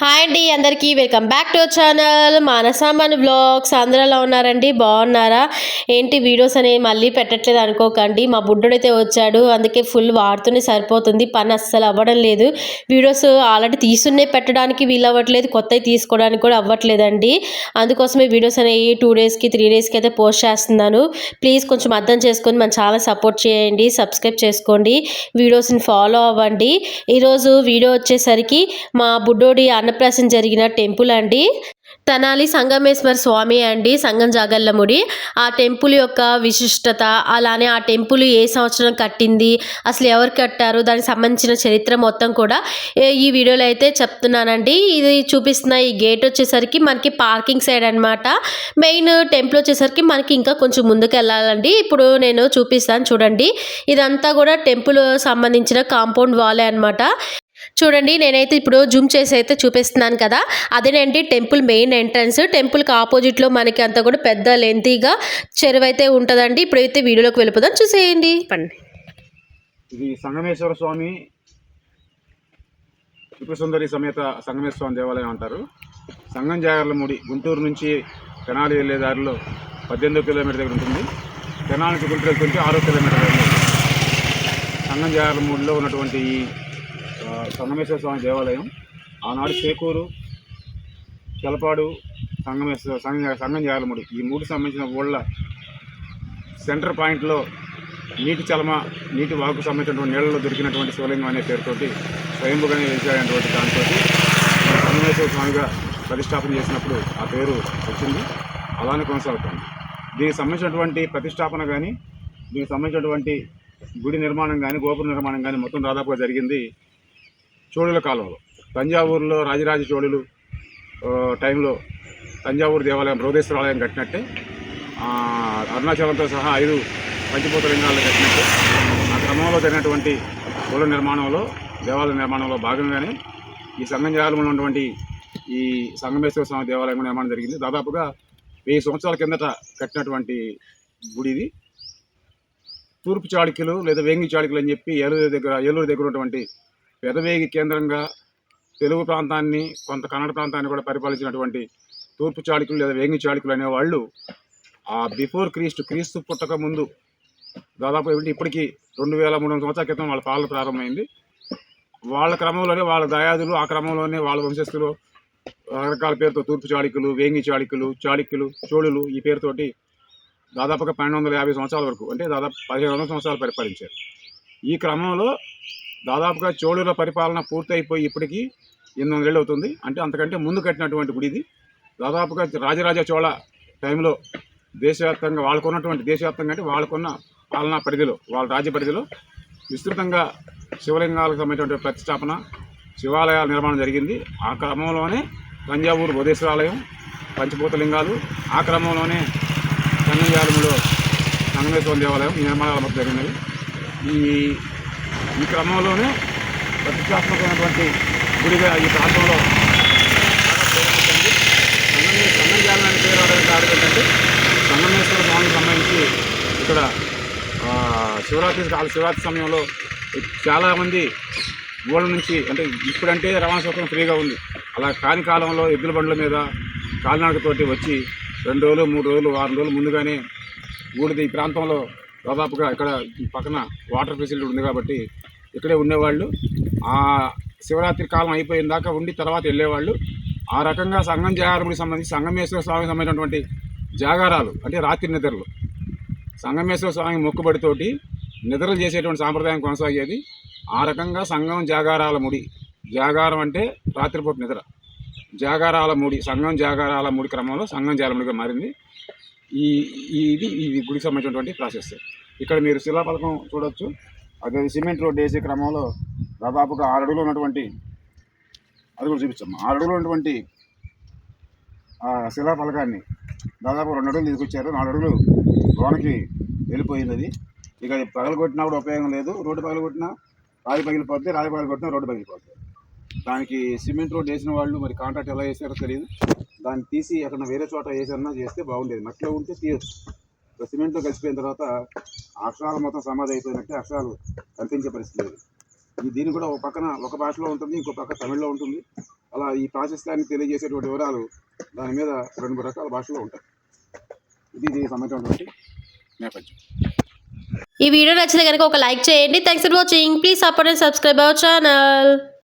Hi అండి అందరికీ welcome back to our channel మానసామాన్ blogs అందరూ ఎలా ఉన్నారండి? బాగున్నారా? ఏంటి వీడియోస్ అనేవి మళ్ళీ పెట్టట్లేదు అనుకోకండి. మా బుడ్డోడైతే వచ్చాడు. అందుకే ఫుల్ వాడుతూనే సరిపోతుంది. పని అస్సలు అవ్వడం లేదు. వీడియోస్ ఆల్రెడీ తీసున్నే పెట్టడానికి వీలు అవ్వట్లేదు. కొత్తవి తీసుకోవడానికి కూడా అవ్వట్లేదండి. అందుకోసమే వీడియోస్ అనేవి టూ డేస్కి త్రీ డేస్కి అయితే పోస్ట్ చేస్తున్నాను. ప్లీజ్ కొంచెం అర్థం చేసుకొని మనం చాలా సపోర్ట్ చేయండి. సబ్స్క్రైబ్ చేసుకోండి. వీడియోస్ని ఫాలో అవ్వండి. ఈరోజు వీడియో వచ్చేసరికి మా బుడ్డోడి అన్నప్రాసన జరిగిన టెంపుల్ అండి. తెనాలి సంగమేశ్వర స్వామి అండి సంగం జాగల్లముడి ఆ టెంపుల్ యొక్క విశిష్టత అలానే ఆ టెంపుల్ ఏ సంవత్సరం కట్టింది అసలు ఎవరు కట్టారు దానికి సంబంధించిన చరిత్ర మొత్తం కూడా ఈ వీడియోలో అయితే చెప్తున్నానండి. ఇది చూపిస్తున్న ఈ గేట్ వచ్చేసరికి మనకి పార్కింగ్ సైడ్ అన్నమాట. మెయిన్ టెంపుల్ వచ్చేసరికి మనకి ఇంకా కొంచెం ముందుకు వెళ్ళాలండి. ఇప్పుడు నేను చూపిస్తాను చూడండి. ఇదంతా కూడా టెంపుల్ సంబంధించిన కాంపౌండ్ వాలే అనమాట చూడండి నేనైతే ఇప్పుడు జూమ్ చేసి అయితే చూపిస్తున్నాను కదా. అదేనండి టెంపుల్ మెయిన్ ఎంట్రన్స్. టెంపుల్కి ఆపోజిట్లో మనకి అంతా కూడా పెద్ద లెంతీగా చెరువు అయితే ఉంటుందండి. ఇప్పుడైతే వీడియోలోకి వెళ్ళిపోదాం చూసేయండి. పండి ఇది సంగమేశ్వర స్వామి త్రిపురసుందరి సమేత సంగమేశ్వర స్వామి దేవాలయం అంటారు. సంగం జాగర్లముడి గుంటూరు నుంచి తెనాలి వెళ్ళే దారిలో పద్దెనిమిదో కిలోమీటర్ దగ్గర ఉంటుంది. తెనాలికి గుంటూరు వెళ్తుంటే ఆరో కిలోమీటర్. సంగం జాగర్లమూడిలో ఉన్నటువంటి ఈ సంగమేశ్వర స్వామి దేవాలయం. ఆనాడు చేకూరు చెలపాడు సంగమేశ్వర సంఘం సంగం జాగర్లముడి ఈ మూడు సంబంధించిన ఊళ్ళ సెంటర్ పాయింట్లో నీటి చలమ నీటి వాకు సంబంధించినటువంటి నీళ్ళలో దొరికినటువంటి శివలింగం అనే పేరుతోటి స్వయంభుగానే వెలిచాయనటువంటి దాంతో సంగమేశ్వర స్వామిగా ప్రతిష్టాపన చేసినప్పుడు ఆ పేరు వచ్చింది. అలానే కొనసాగుతుంది. దీనికి సంబంధించినటువంటి ప్రతిష్టాపన కానీ దీనికి సంబంధించినటువంటి గుడి నిర్మాణం కానీ గోపుర నిర్మాణం కానీ మొత్తం దాదాపుగా జరిగింది. చోళుల కాలంలో. తంజావూరులో రాజరాజ చోళులు టైంలో తంజావూరు దేవాలయం బృహదేశ్వర ఆలయం కట్టినట్టే అరుణాచలంతో సహా ఐదు పంచభూత లింగాలను కట్టినట్టు. ఆ క్రమంలో జరిగినటువంటి కుల నిర్మాణంలో దేవాలయ నిర్మాణంలో భాగంగానే ఈ సంఘం జాలంలో ఉన్నటువంటి ఈ సంగమేశ్వర స్వామి దేవాలయం కూడా నిర్మాణం జరిగింది. దాదాపుగా వెయ్యి సంవత్సరాల కిందట కట్టినటువంటి గుడి ఇది. తూర్పు చాళుక్యులు లేదా వేంగి చాళుక్యులు అని చెప్పి ఏలూరు దగ్గర ఏలూరు దగ్గర ఉన్నటువంటి పెదవేగి కేంద్రంగా తెలుగు ప్రాంతాన్ని కొంత కన్నడ ప్రాంతాన్ని కూడా పరిపాలించినటువంటి తూర్పు చాళుకులు లేదా వేంగి చాళుకులు అనేవాళ్ళు ఆ బిఫోర్ క్రీస్తు క్రీస్తు పుట్టక ముందు దాదాపు ఏమిటి? ఇప్పటికీ రెండు వేల మూడు వందల సంవత్సరాల క్రితం వాళ్ళ పాలన ప్రారంభమైంది. వాళ్ళ క్రమంలోనే వాళ్ళ దయాదులు ఆ క్రమంలోనే వాళ్ళ వంశస్థులు రకరకాల పేరుతో తూర్పు చాళుకులు వేంగి చాళుకులు చాళుక్యులు చోళులు ఈ పేరుతోటి దాదాపుగా పన్నెండు వందల యాభై సంవత్సరాల వరకు అంటే దాదాపు పదిహేను వందల సంవత్సరాలు పరిపాలించారు. ఈ క్రమంలో దాదాపుగా చోళుల పరిపాలన పూర్తయిపోయి ఇప్పటికీ ఎనిమిది వందల ఏళ్ళు అవుతుంది. అంటే అంతకంటే ముందు కట్టినటువంటి గుడి ఇది. దాదాపుగా రాజరాజ చోళ టైంలో దేశవ్యాప్తంగా వాళ్ళకున్నటువంటి దేశవ్యాప్తంగా అంటే వాళ్ళకున్న పాలనా పరిధిలో వాళ్ళ రాజ్య పరిధిలో విస్తృతంగా శివలింగాలకు సంబంధించినటువంటి ప్రతిష్టాపన శివాలయాల నిర్మాణం జరిగింది. ఆ క్రమంలోనే తంజావూరు బోధేశ్వరాలయం పంచభూతలింగాలు ఆ క్రమంలోనే కన్నంజాలంలో సంగమేశ్వర దేవాలయం ఈ నిర్మాణాల మధ్య జరిగినవి. ఈ ఈ క్రమంలోనే ప్రతిష్టాత్మకమైనటువంటి గుడిగా ఈ ప్రాంతంలో సంగమేశ్వరం పేరు రావడానికి కారణం ఏంటంటే సంగమేశ్వర స్వామికి సంబంధించి ఇక్కడ శివరాత్రి కాల శివరాత్రి సమయంలో చాలామంది ఊళ్ళ నుంచి అంటే ఇప్పుడంటే రవాణా సౌకర్యం ఫ్రీగా ఉంది. అలా కాని కాలంలో ఎద్దుల బండ్ల మీద కాలినడకతోటి వచ్చి రెండు రోజులు మూడు రోజులు వారం రోజులు ముందుగానే ఊరిది ఈ ప్రాంతంలో దాదాపుగా ఇక్కడ పక్కన వాటర్ ఫెసిలిటీ ఉంది కాబట్టి ఇక్కడే ఉండేవాళ్ళు. ఆ శివరాత్రి కాలం అయిపోయిన దాకా ఉండి తర్వాత వెళ్ళేవాళ్ళు. ఆ రకంగా సంగం జాగారముడికి సంబంధించి సంగమేశ్వర స్వామికి సంబంధించినటువంటి జాగారాలు అంటే రాత్రి నిద్రలు. సంగమేశ్వర స్వామి మొక్కుబడితోటి నిద్రలు చేసేటువంటి సాంప్రదాయం కొనసాగేది. ఆ రకంగా సంగం జాగారాల ముడి జాగారం అంటే రాత్రిపూట నిద్ర. జాగారాల ముడి సంగం జాగారాల ముడి క్రమంలో సంగం జాలముడిగా మారింది. ఈ ఇది ఇది గుడికి సంబంధించినటువంటి ప్రాసెస్ ఇక్కడ మీరు శిలాపలకం చూడొచ్చు. అదే సిమెంట్ రోడ్ వేసే క్రమంలో దాదాపుగా ఆరు అడుగులు ఉన్నటువంటి అది కూడా చూపించమ్మా ఆరు అడుగులు ఉన్నటువంటి ఆ శిలాపలకాన్ని దాదాపు రెండు అడుగులు తీసుకొచ్చారు. నాలుగు అడుగులు లోనకి వెళ్ళిపోయింది అది ఇక అది పగలగొట్టినా కూడా ఉపయోగం లేదు. రోడ్డు పగలగొట్టినా రాయి పగిలిపోతే రాయి పగలగొట్టినా రోడ్డు పగిలిపోతుంది దానికి సిమెంట్ రోడ్ వేసిన వాళ్ళు మరి కాంట్రాక్ట్ ఎలా వేసారో తెలియదు. దాన్ని తీసి అక్కడ వేరే చోట వేసన్నా చేస్తే బాగుండేది. మట్టిలో ఉంటే తీయచ్చు. సిమెంట్లో కలిసిపోయిన తర్వాత అక్షరాలు మొత్తం సమాధి అయిపోయినట్టే అక్షరాలు కనిపించే పరిస్థితి లేదు. ఈ దీని కూడా ఒక పక్కన ఒక భాషలో ఉంటుంది ఇంకో పక్క తమిళ్ళో ఉంటుంది. అలా అలా ఈ ప్రాసెస్ దాన్ని తెలియజేసేటువంటి వివరాలు దాని మీద రెండు మూడు రకాల భాషలో ఉంటాయి. ఇది దీనికి సంబంధించినటువంటి నేపథ్యం. ఈ వీడియో నచ్చితే కనుక ఒక లైక్ చేయండి. Thanks for watching please support and subscribe our channel